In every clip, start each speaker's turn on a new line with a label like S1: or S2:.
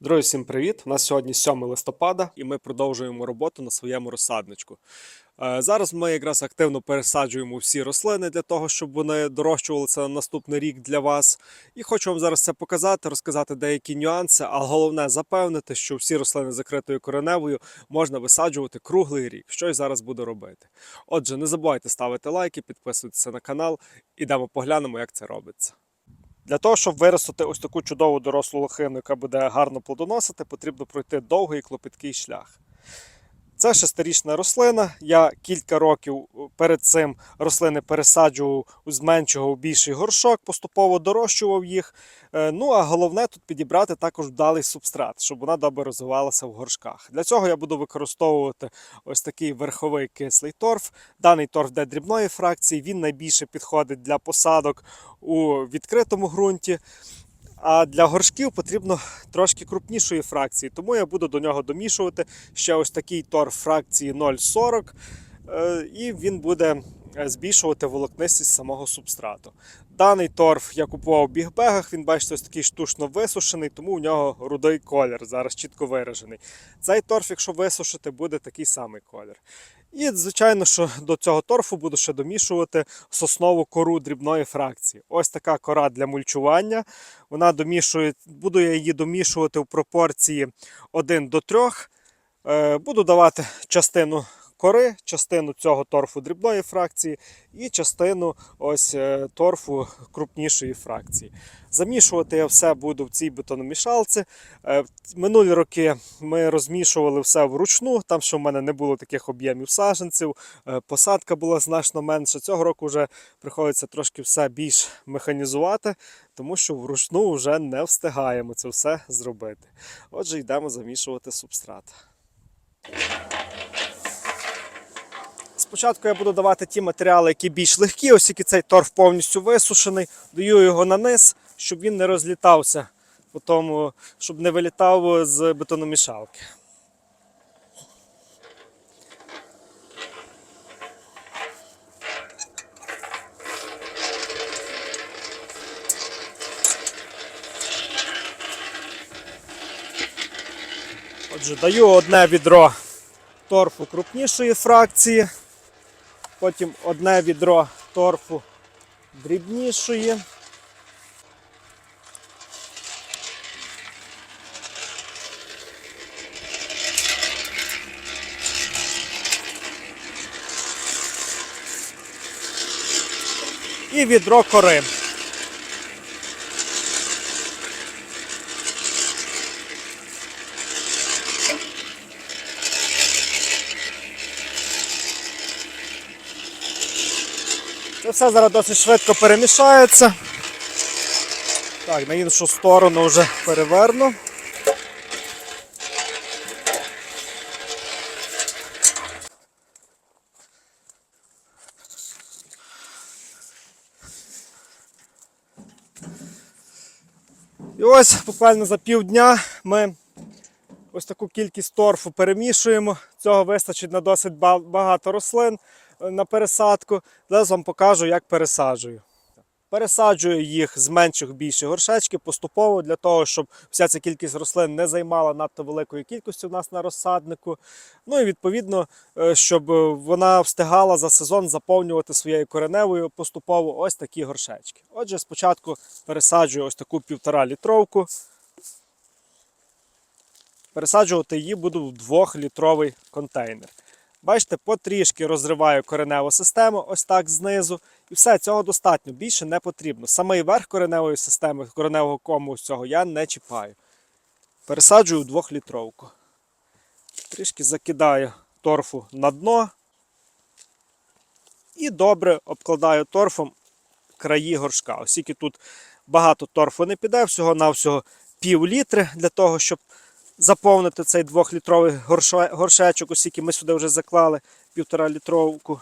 S1: Друзі, всім привіт! У нас сьогодні 7 листопада, і ми продовжуємо роботу на своєму розсадничку. Е, Зараз ми якраз активно пересаджуємо всі рослини для того, щоб вони дорощувалися на наступний рік для вас. І хочу вам зараз це показати, розказати деякі нюанси, а головне запевнити, що всі рослини закритою кореневою можна висаджувати круглий рік, що й зараз буду робити. Отже, не забувайте ставити лайки, підписуватися на канал, ідемо поглянемо, як це робиться. Для того, щоб виростити ось таку чудову дорослу лохину, яка буде гарно плодоносити, потрібно пройти довгий клопіткий шлях. Це шестирічна рослина. Я кілька років перед цим рослини пересаджував, зменшував більший горшок, поступово дорощував їх. Е, Ну а головне тут підібрати також вдалий субстрат, щоб вона добре розвивалася в горшках. Для цього я буду використовувати ось такий верховий кислий торф. Даний торф де дрібної фракції, він найбільше підходить для посадок у відкритому ґрунті. А для горшків потрібно трошки крупнішої фракції, тому я буду до нього домішувати ще ось такий торф фракції 0,40, е, і він буде е, збільшувати волокнистість самого субстрату. Даний торф я купував в бігбегах, він бачите, ось такий штучно висушений, тому у нього рудий колір, зараз чітко виражений. Цей торф, якщо висушити, буде такий самий колір. І, звичайно, що до цього торфу буду ще домішувати соснову кору дрібної фракції. Ось така кора для мульчування. Вона домішує, буду я її домішувати в пропорції 1 до 3. Е, Буду давати частину кори, частину цього торфу дрібної фракції і частину ось е, торфу крупнішої фракції. Замішувати я все буду в цій бетономішалці. Е, Минулі роки ми розмішували все вручну, там що в мене не було таких об'ємів саджанців, е, посадка була значно менша. Цього року вже приходиться трошки все більш механізувати, тому що вручну вже не встигаємо це все зробити. Отже, йдемо замішувати субстрат. Спочатку я буду давати ті матеріали, які більш легкі, який цей торф повністю висушений. Даю його на низ, щоб він не розлітався, тому, щоб не вилітав з бетономішалки. Отже, даю одне відро торфу крупнішої фракції, потім одне відро торфу дрібнішої. І відро кори. Це все зараз досить швидко перемішається. Так, на іншу сторону вже переверну. І ось буквально за півдня ми ось таку кількість торфу перемішуємо. Цього вистачить на досить багато рослин на пересадку. Зараз вам покажу, як пересаджую. Пересаджую їх з менших в більші горшечки поступово для того, щоб вся ця кількість рослин не займала надто великої кількості у нас на розсаднику. Ну і відповідно, е, щоб е, вона встигала за сезон заповнювати своєю кореневою поступово ось такі горшечки. Отже, спочатку пересаджую ось таку півтора літровку. Пересаджувати її буду в 2-літровий контейнер. Бачите, потрішки розриваю кореневу систему, ось так знизу. І все, цього достатньо, більше не потрібно. Самий верх кореневої системи, кореневого кому цього я не чіпаю. Пересаджую в 2-літровку. Трішки закидаю торфу на дно. І добре обкладаю торфом краї горшка. Оскільки тут багато торфу не піде, всього-навсього пів літри для того, щоб заповнити цей двохлітровий горше- горшечок, оскільки ми сюди вже заклали півтора літровку.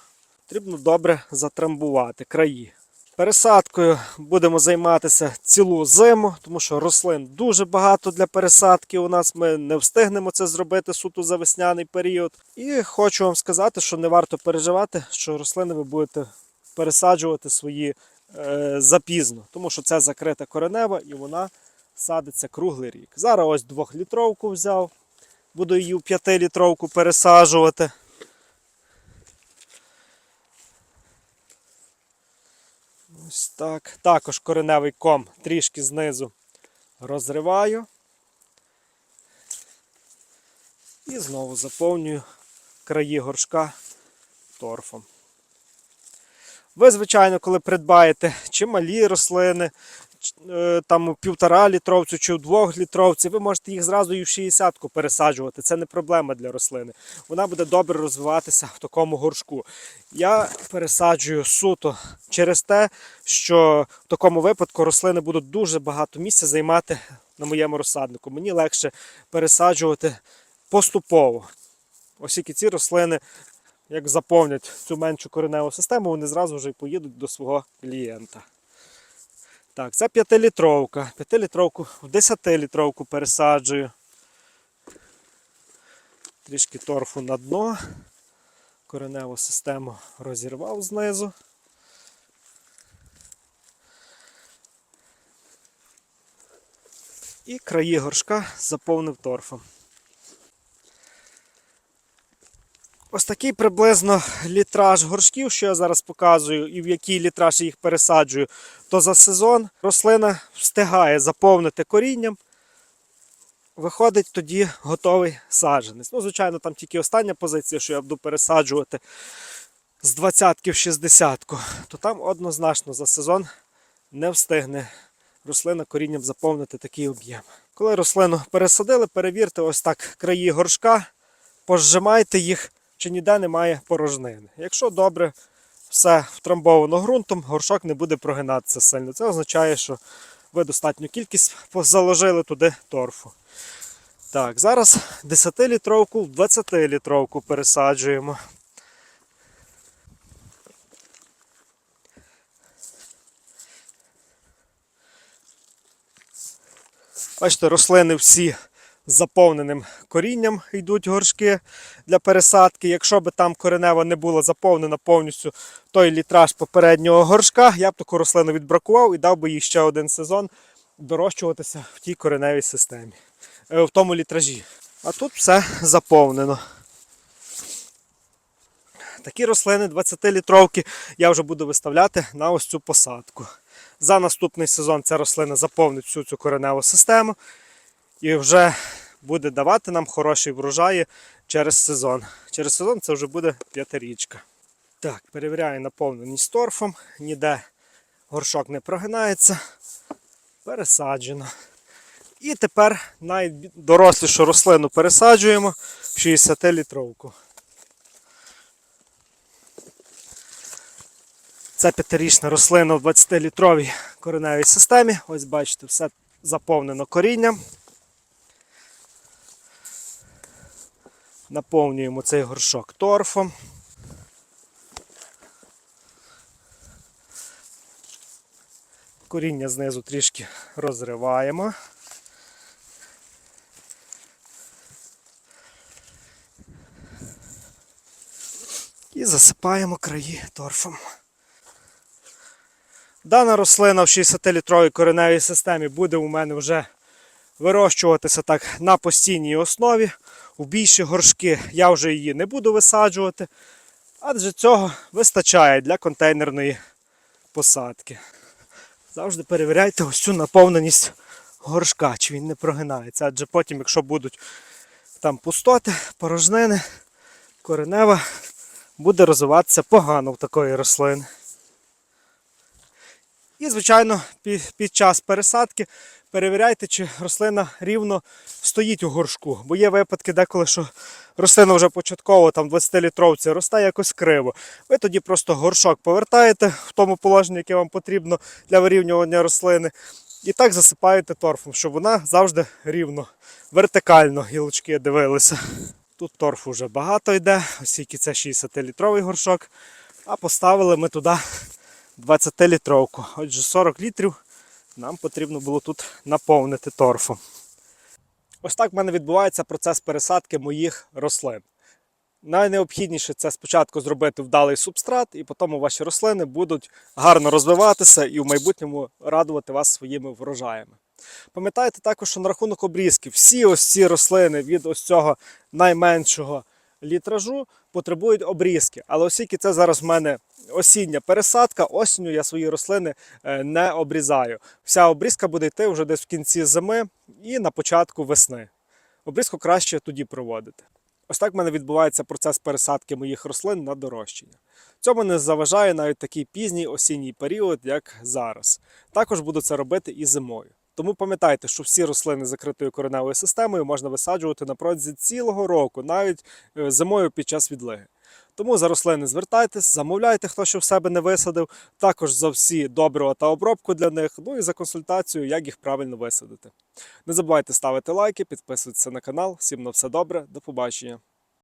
S1: Потрібно добре затрамбувати краї. Пересадкою будемо займатися цілу зиму, тому що рослин дуже багато для пересадки. У нас ми не встигнемо це зробити суто за весняний період. І хочу вам сказати, що не варто переживати, що рослини ви будете пересаджувати свої е, запізно, тому що це закрита коренева і вона садиться круглий рік. Зараз ось двохлітровку взяв. Буду її в п'ятилітровку пересаджувати. Ось так. Також кореневий ком трішки знизу розриваю. І знову заповнюю краї горшка торфом. Ви, звичайно, коли придбаєте чи малі рослини, там у півтора літровцю чи у двох літровці, ви можете їх зразу і в 60-ку пересаджувати. Це не проблема для рослини. Вона буде добре розвиватися в такому горшку. Я пересаджую суто через те, що в такому випадку рослини будуть дуже багато місця займати на моєму розсаднику. Мені легше пересаджувати поступово. Оскільки ці рослини, як заповнять цю меншу кореневу систему, вони зразу вже поїдуть до свого клієнта. Так, це 5-літровка. 5-літровку в 10-літровку пересаджую. Трішки торфу на дно. Кореневу систему розірвав знизу. І краї горшка заповнив торфом. Ось такий приблизно літраж горшків, що я зараз показую, і в який літраж я їх пересаджую, то за сезон рослина встигає заповнити корінням. Виходить тоді готовий саджанець. Ну, звичайно, там тільки остання позиція, що я буду пересаджувати з 20 в 60, то там однозначно за сезон не встигне рослина корінням заповнити такий об'єм. Коли рослину пересадили, перевірте ось так краї горшка, пожимайте їх, чи ніде немає порожнини. Якщо добре все втрамбовано ґрунтом, горшок не буде прогинатися сильно. Це означає, що ви достатню кількість заложили туди торфу. Так, зараз 10-літровку в 20-літровку пересаджуємо. Бачите, рослини всі заповненим корінням йдуть горшки для пересадки. Якщо би там коренева не була заповнена повністю той літраж попереднього горшка, я б таку рослину відбракував і дав би їй ще один сезон дорощуватися в тій кореневій системі, е, в тому літражі. А тут все заповнено. Такі рослини 20-літровки я вже буду виставляти на ось цю посадку. За наступний сезон ця рослина заповнить всю цю кореневу систему і вже буде давати нам хороші врожаї через сезон. Через сезон це вже буде п'ятирічка. Так, перевіряю наповненість торфом, ніде горшок не прогинається. Пересаджено. І тепер найдорослішу рослину пересаджуємо в 60-літровку. Це п'ятирічна рослина в 20-літровій кореневій системі. Ось бачите, все заповнено корінням. Наповнюємо цей горшок торфом. Коріння знизу трішки розриваємо. І засипаємо краї торфом. Дана рослина в 60-літровій кореневій системі буде у мене вже вирощуватися так на постійній основі. У більші горшки я вже її не буду висаджувати, адже цього вистачає для контейнерної посадки. Завжди перевіряйте ось цю наповненість горшка, чи він не прогинається. Адже потім, якщо будуть там пустоти, порожнини, коренева буде розвиватися погано в такої рослини. І, звичайно, під, час пересадки перевіряйте, чи рослина рівно стоїть у горшку. Бо є випадки, деколи що рослина вже початково там 20-літровці росте якось криво. Ви тоді просто горшок повертаєте в тому положенні, яке вам потрібно для вирівнювання рослини. І так засипаєте торфом, щоб вона завжди рівно, вертикально гілочки дивилися. Тут торфу вже багато йде, оскільки це 60-літровий горшок. А поставили ми туди 20-літровку. Отже, 40 літрів нам потрібно було тут наповнити торфом. Ось так в мене відбувається процес пересадки моїх рослин. Найнеобхідніше це спочатку зробити вдалий субстрат, і потім ваші рослини будуть гарно розвиватися і в майбутньому радувати вас своїми врожаями. Пам'ятайте також, що на рахунок обрізки всі ось ці рослини від ось цього найменшого літражу потребують обрізки. Але оскільки це зараз в мене осіння пересадка, осінню я свої рослини е, не обрізаю. Вся обрізка буде йти вже десь в кінці зими і на початку весни. Обрізку краще тоді проводити. Ось так в мене відбувається процес пересадки моїх рослин на дорощення. Цьому не заважає навіть такий пізній осінній період, як зараз. Також буду це робити і зимою. Тому пам'ятайте, що всі рослини з закритою кореневою системою можна висаджувати на протязі цілого року, навіть е, зимою під час відлиги. Тому за рослини звертайтесь, замовляйте, хто що в себе не висадив, також за всі добрива та обробку для них, ну і за консультацію, як їх правильно висадити. Не забувайте ставити лайки, підписуватися на канал. Всім на все добре, до побачення.